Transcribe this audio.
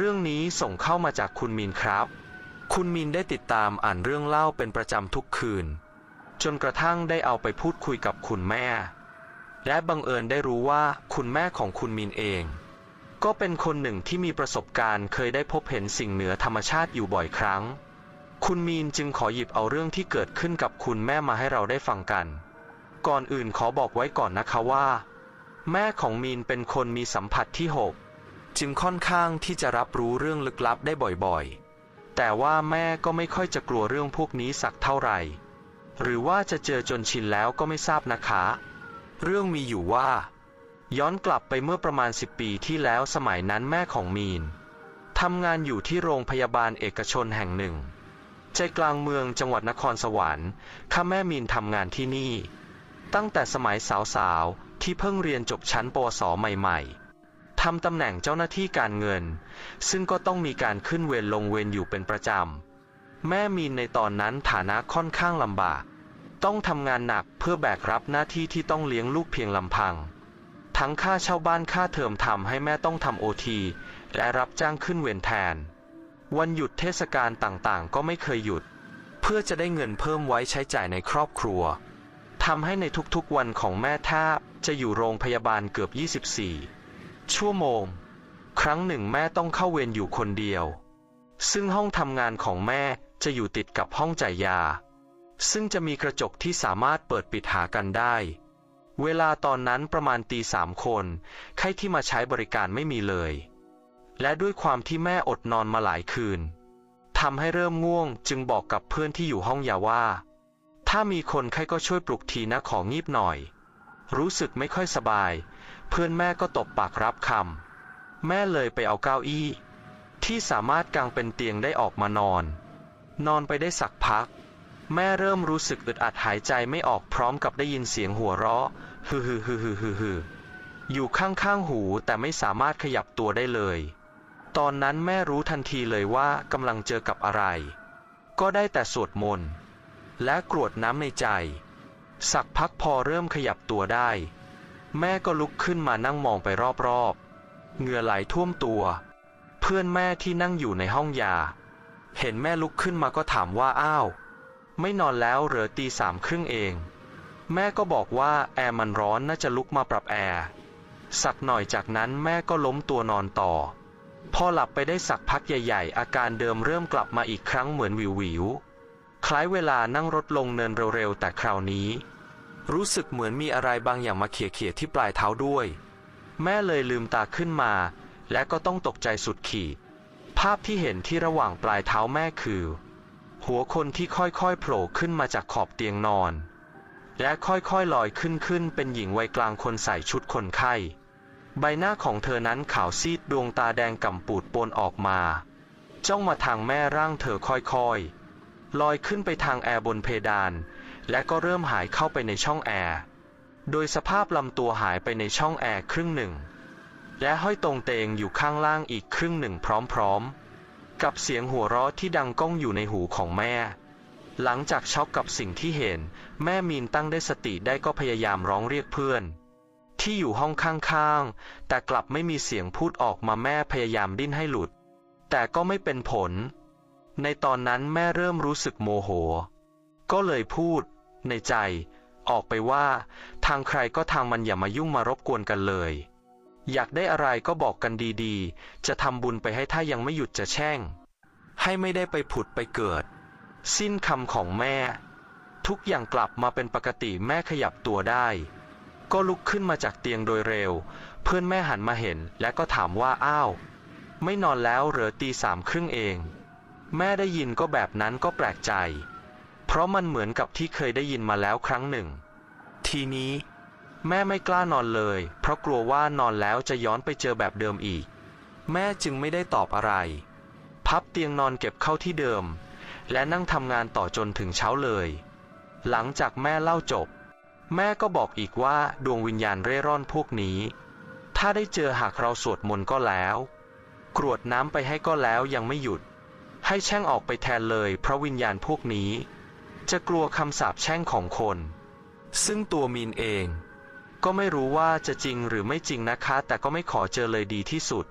เรื่องนี้ส่งเข้ามาจากคุณมีนครับ คุณมีนได้ติดตามอ่านเรื่องเล่าเป็นประจำทุกคืน จนกระทั่งได้เอาไปพูดคุยกับคุณแม่ และบังเอิญได้รู้ว่าคุณแม่ของคุณมีนเอง ก็เป็นคนหนึ่งที่มีประสบการณ์เคยได้พบเห็นสิ่งเหนือธรรมชาติอยู่บ่อยครั้ง คุณมีนจึงขอหยิบเอาเรื่องที่เกิดขึ้นกับคุณแม่มาให้เราได้ฟังกัน ก่อนอื่นขอบอกไว้ก่อนนะคะว่า แม่ของมีนเป็นคนมีสัมผัสที่หก จึงค่อนข้างที่จะรับรู้เรื่องลึกลับได้บ่อยๆ แต่ว่าแม่ก็ไม่ค่อยจะกลัวเรื่องพวกนี้สักเท่าไหร่ หรือว่าจะเจอจนชินแล้วก็ไม่ทราบนะคะ เรื่องมีอยู่ว่า ย้อนกลับไปเมื่อประมาณ 10 ปีที่แล้วสมัยนั้นแม่ของมีนทำงานอยู่ที่โรงพยาบาลเอกชนแห่งหนึ่ง ใจกลางเมืองจังหวัดนครสวรรค์ข้าแม่มีนทำงานที่นี่ ตั้งแต่สมัยสาวๆ ที่เพิ่งเรียนจบชั้นปวสใหม่ๆ ทำตำแหน่งเจ้าหน้าที่การเงิน ซึ่งก็ต้องมีการขึ้นเวรลงเวรอยู่เป็นประจำ แม่มีนในตอนนั้นฐานะค่อนข้างลำบาก ต้องทำงานหนักเพื่อแบกรับหน้าที่ที่ต้องเลี้ยงลูกเพียงลำพัง ทั้งค่าเช่าบ้านค่าเทอมทำให้แม่ต้องทำโอทีและรับจ้างขึ้นเวรแทน วันหยุดเทศกาลต่างๆ ก็ไม่เคยหยุด เพื่อจะได้เงินเพิ่มไว้ใช้จ่ายในครอบครัวทำให้ในทุกๆวันของแม่แทบจะอยู่โรงพยาบาลเกือบ 24 ชั่วโมง ครั้งหนึ่งแม่ต้องเข้าเวรอยู่คนเดียว ซึ่งห้องทำงานของแม่จะอยู่ติดกับห้องจ่ายยา ซึ่งจะมีกระจกที่สามารถเปิดปิดหากันได้ เวลาตอนนั้นประมาณตีสามคนใครที่มาใช้บริการไม่มีเลย และด้วยความที่แม่อดนอนมาหลายคืนทำให้เริ่มง่วงจึงบอกกับเพื่อนที่อยู่ห้องยาว่า ถ้ามีคนไข้ก็ช่วยปลุกทีนะของงีบหน่อย รู้สึกไม่ค่อยสบาย เพื่อนแม่ก็ตบปากรับคำแม่เลยไปเอาเก้าอี้ ที่สามารถกางเป็นเตียงได้ออกมานอน นอนไปได้สักพัก แม่เริ่มรู้สึกอึดอัดหายใจไม่ออกพร้อมกับได้ยินเสียงหัวเราะฮือฮือฮือฮือฮือฮืออยู่ข้างๆหูแต่ไม่สามารถขยับตัวได้เลย ตอนนั้นแม่รู้ทันทีเลยว่ากำลังเจอกับอะไร ก็ได้แต่สวดมนต์และกรวดน้ำในใจ สักพักพอเริ่มขยับตัวได้ แม่ก็ลุกขึ้นมานั่งมองไปรอบๆ เหงื่อไหลท่วมตัว เพื่อนแม่ที่นั่งอยู่ในห้องยา เห็นแม่ลุกขึ้นมาก็ถามว่าอ้าว ไม่นอนแล้วเหรอตีสามครึ่งเอง แม่ก็บอกว่าแอร์มันร้อนน่าจะลุกมาปรับแอร์ สักหน่อยจากนั้นแม่ก็ล้มตัวนอนต่อ พอหลับไปได้สักพักใหญ่ๆ อาการเดิมเริ่มกลับมาอีกครั้งเหมือนวิววิวๆคล้ายเวลานั่งรถลงเนินเร็วๆ แต่คราวนี้ รู้สึกเหมือนมีอะไรบางอย่างมาเขี่ยๆที่ปลายเท้าด้วย แม่เลยลืมตาขึ้นมา และก็ต้องตกใจสุดขีด ภาพที่เห็นที่ระหว่างปลายเท้าแม่คือ หัวคนที่ค่อยๆโผล่ขึ้นมาจากขอบเตียงนอน และค่อยๆลอยขึ้นขึ้นเป็นหญิงวัยกลางคนใส่ชุดคนไข้ ใบหน้าของเธอนั้นขาวซีดดวงตาแดงก่ำปูดปนออกมา จ้องมาทางแม่ร่างเธอค่อยๆลอยขึ้นไปทางแอร์บนเพดาน และก็เริ่มหายเข้าไปในช่องแอร์ โดยสภาพลำตัวหายไปในช่องแอร์ครึ่งหนึ่ง และห้อยตรงเตงอยู่ข้างล่างอีกครึ่งหนึ่งพร้อมๆ กับเสียงหัวเราะที่ดังก้องอยู่ในหูของแม่ หลังจากช็อกกับสิ่งที่เห็น แม่มีนตั้งได้สติได้ก็พยายามร้องเรียกเพื่อน ที่อยู่ห้องข้างๆ แต่กลับไม่มีเสียงพูดออกมาแม่พยายามดิ้นให้หลุด แต่ก็ไม่เป็นผลในตอนนั้นแม่เริ่มรู้สึกโมโห ก็เลยพูด ในใจ ออกไปว่า ทางใครก็ทางมันอย่ามายุ่งมารบกวนกันเลย อยากได้อะไรก็บอกกันดีๆ จะทำบุญไปให้ถ้ายังไม่หยุดจะแช่ง ให้ไม่ได้ไปผุดไปเกิด สิ้นคำของแม่ ทุกอย่างกลับมาเป็นปกติแม่ขยับตัวได้ ก็ลุกขึ้นมาจากเตียงโดยเร็ว เพื่อนแม่หันมาเห็นและก็ถามว่าอ้าว ไม่นอนแล้วเหรอตีสามครึ่งเอง แม่ได้ยินก็แบบนั้นก็แปลกใจ เพราะมันเหมือนกับที่เคยได้ยินมาแล้วครั้งหนึ่ง ทีนี้ แม่ไม่กล้านอนเลย เพราะกลัวว่านอนแล้วจะย้อนไปเจอแบบเดิมอีก แม่จึงไม่ได้ตอบอะไร พับเตียงนอนเก็บเข้าที่เดิม และนั่งทำงานต่อจนถึงเช้าเลย หลังจากแม่เล่าจบ แม่ก็บอกอีกว่าดวงวิญญาณเร่ร่อนพวกนี้ ถ้าได้เจอหากเราสวดมนต์ก็แล้วกรวดน้ำไปให้ก็แล้วยังไม่หยุด ให้แช่งออกไปแทนเลยเพราะวิญญาณพวกนี้ จะกลัวคำสาปแช่งของคน ซึ่งตัวมีนเอง ก็ไม่รู้ว่าจะจริงหรือไม่จริงนะคะ แต่ก็ไม่ขอเจอเลยดีที่สุด